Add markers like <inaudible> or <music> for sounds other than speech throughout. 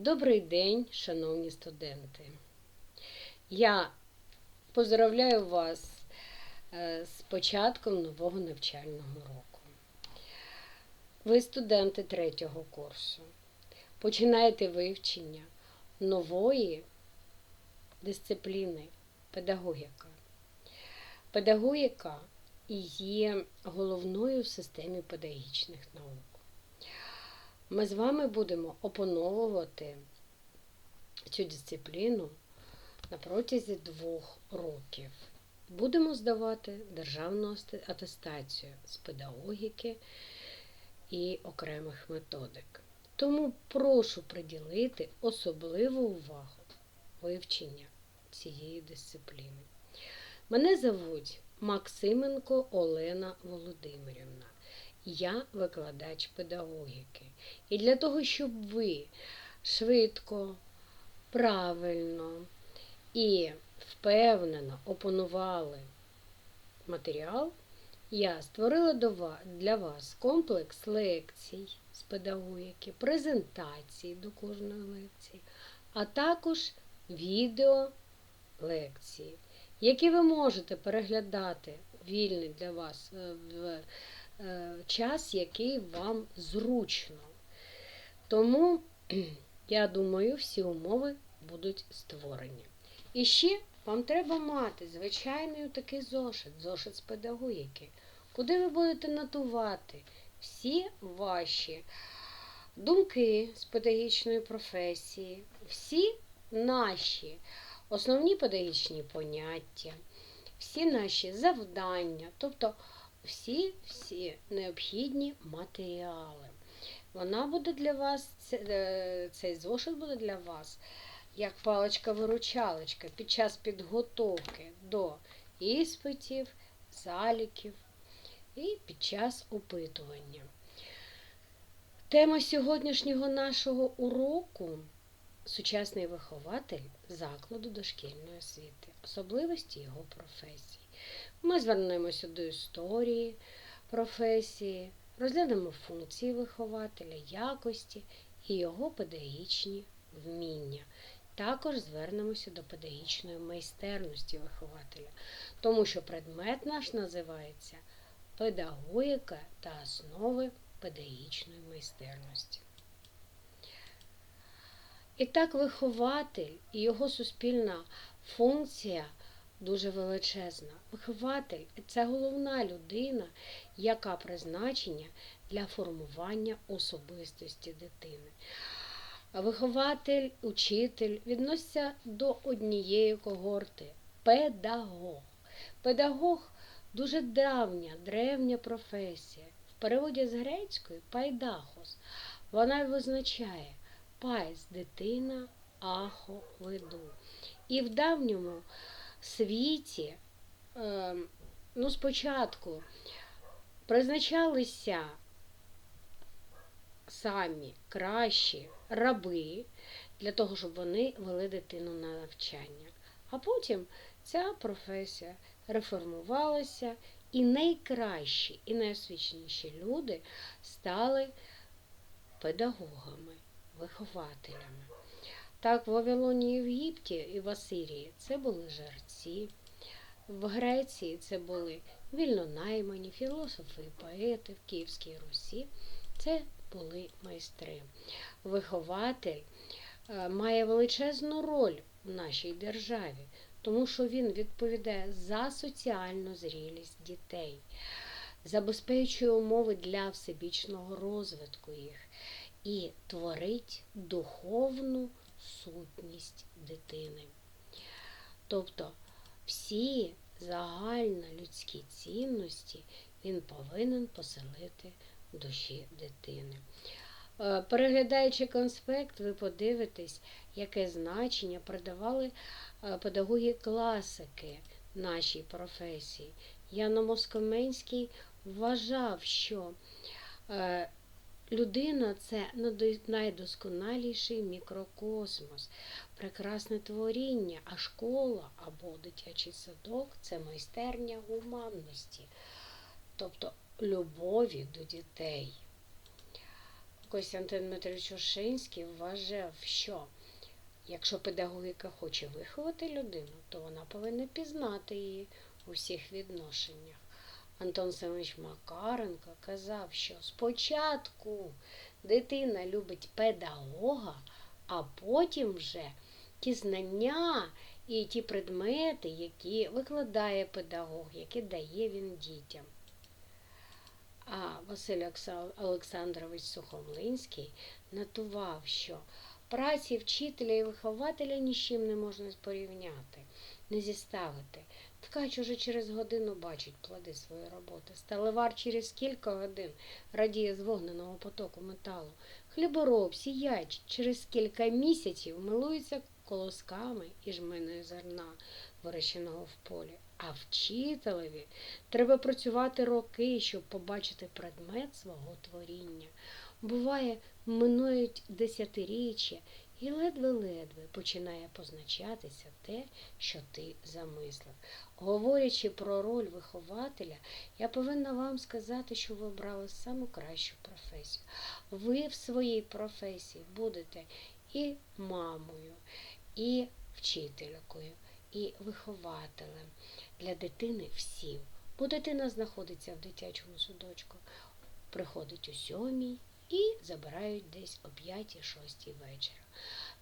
Добрий день, шановні студенти. Я поздравляю вас е, з початком нового навчального року. Ви студенти третього курсу. Починаєте вивчення нової дисципліни педагогіка. Педагогіка є головною в системі педагогічних наук. Ми з вами будемо опановувати цю дисципліну на протязі двох років. Будемо здавати державну атестацію з педагогіки і окремих методик. Тому прошу приділити особливу увагу вивчення цієї дисципліни. Мене звуть Максименко Олена Володимирівна. Я викладач педагогіки. І для того, щоб ви швидко, правильно і впевнено опанували матеріал, я створила для вас комплекс лекцій з педагогіки, презентації до кожної лекції, а також відео лекції, які ви можете переглядати вільний для вас е, в час, який вам зручно. Тому, <clears throat> я думаю, всі умови будуть створені. І ще вам треба мати звичайний такий зошит, зошит з педагогіки, куди ви будете нотувати всі ваші думки з педагогічної професії, всі наші основні педагогічні поняття, всі наші завдання, тобто всі всі необхідні матеріали. Вона буде для вас, е, цей зошит буде для вас як паличка-виручалочка під час підготовки до іспитів, заліків і під час опитування. Тема сьогоднішнього нашого уроку сучасний вихователь закладу дошкільної освіти, особливості його професії. Ми звернемося до історії професії, розглянемо функції вихователя, якості і його педагогічні вміння. Також звернемося до педагогічної майстерності вихователя, тому що предмет наш називається Педагогіка та основи педагогічної майстерності. І так, вихователь і його суспільна функція дуже величезна. Вихователь це головна людина, яка призначення для формування особистості дитини. Вихователь, учитель відносяться до однієї когорти педагог. Педагог дуже давня, древня професія. В переводі з грецької пайдахос. Вона визначає пайс дитина, ахо веду. І в давньому світі, е, ну, спочатку призначалися самі кращі раби для того, щоб вони вели дитину на навчання. А потім ця професія реформувалася, і найкращі і найосвіченіші люди стали педагогами, вихователями. Так, в Вавилоні і в Єгипті і в Асирії це були жерці. В Греції це були вільнонаймані, філософи і поети, в Київській Русі це були майстри. Вихователь е, має величезну роль в нашій державі, тому що він відповідає за соціальну зрілість дітей, забезпечує умови для всебічного розвитку їх і творить духовну сутність дитини. Тобто всі загальнолюдські цінності він повинен поселити в душі дитини. Е, Переглядаючи конспект, ви подивитесь, яке значення придавали е, педагоги класики нашій професії. Яно Москоменський вважав, що е, людина це найдосконаліший мікрокосмос, прекрасне творіння, а школа або дитячий садок це майстерня гуманності, тобто любові до дітей. Костянтин Дмитрович Ушинський вважав, що якщо педагогіка хоче виховати людину, то вона повинна пізнати її у всіх відношеннях. Антон Семенович Макаренко казав, що спочатку дитина любить педагога, а потім вже ті знання і ті предмети, які викладає педагог, які дає він дітям. А Василь Олександрович Сухомлинський нотував, що праці вчителя і вихователя ні з чим не можна порівняти, не зіставити. Ткач уже через годину бачить плоди своєї роботи. Сталевар через кілька годин радіє з вогненого потоку металу. Хлібороб, сіяч через кілька місяців милується колосками і жменою зерна, вирощеного в полі. А вчителеві треба працювати роки, щоб побачити предмет свого творіння. Буває, минують десятиріччя, і ледве-ледве починає позначатися те, що ти замислив. Говорячи про роль вихователя, я повинна вам сказати, що ви обрали саму кращу професію. Ви в своїй професії будете і мамою, і вчителькою, і вихователем для дитини всім. Бо дитина знаходиться в дитячому судочку, приходить у сьомій і забирають десь о п'ятій, шостій вечора.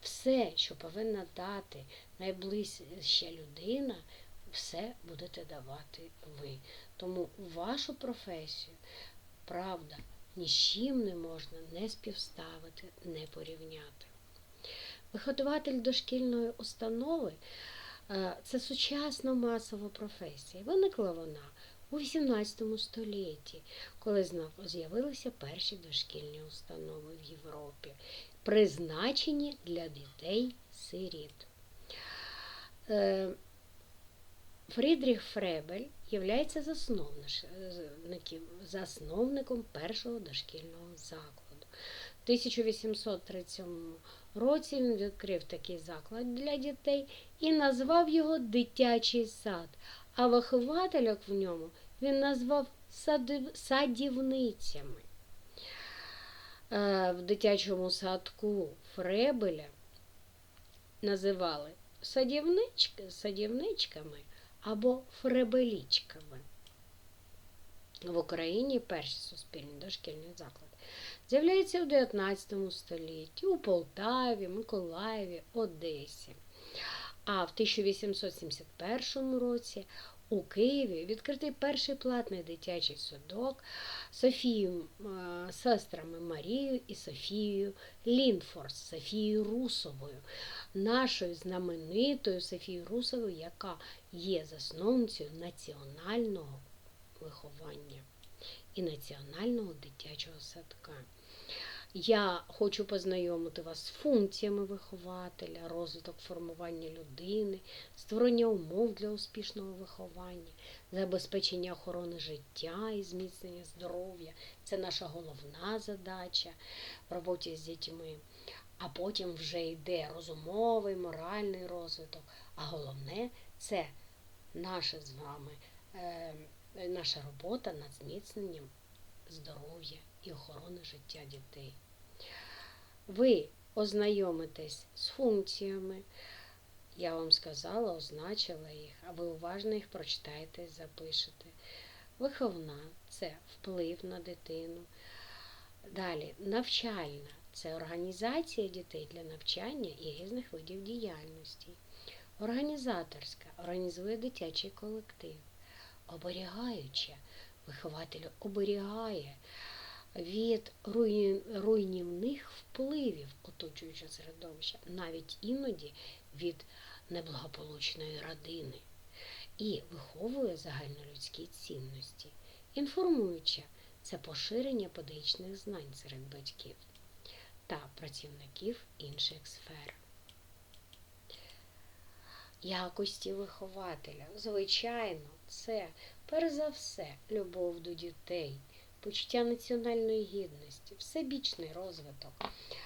Все, що повинна дати найближча людина, все будете давати ви. Тому вашу професію, правда, ні з чим не можна не співставити, не порівняти. Вихователь дошкільної установи е, це сучасна масова професія. Виникла вона у XVIII столітті, коли з'явилися перші дошкільні установи в Європі, призначені для дітей-сиріт. Е, Фрідріх Фребель є засновником першого дошкільного закладу. В 1837 році він відкрив такий заклад для дітей і назвав його Дитячий сад, а виховательок в ньому він назвав садівницями. Е, В дитячому садку Фребеля називали садівнички, садівничками або фребелічками. В Україні перші суспільні дошкільні заклади з'являються у 19 столітті у Полтаві, Миколаєві, Одесі. А в 1871 році у Києві відкритий перший платний дитячий садок Софію, е, сестрами Марією і Софією Лінфорс, Софією Русовою, нашою знаменитою Софією Русовою, яка є засновницею національного виховання і національного дитячого садка. Я хочу познайомити вас з функціями вихователя, розвиток формування людини, створення умов для успішного виховання, забезпечення охорони життя і зміцнення здоров'я. Це наша головна задача в роботі з дітьми. А потім вже йде розумовий, моральний розвиток. А головне це наша з вами е, наша робота над зміцненням здоров'я і охорони життя дітей. Ви ознайомитесь з функціями. Я вам сказала, означила їх, а ви уважно їх прочитаєте і запишете. Виховна це вплив на дитину. Далі навчальна це організація дітей для навчання і різних видів діяльності. Організаторська організує дитячий колектив. Оберігаюча вихователь оберігає від руйнівних впливів оточуючого середовища, навіть іноді від неблагополучної родини, і виховує загальнолюдські цінності. Інформуюча це поширення педагогічних знань серед батьків та працівників інших сфер. Якості вихователя, звичайно, це перш за все любов до дітей, почуття національної гідності, всебічний розвиток,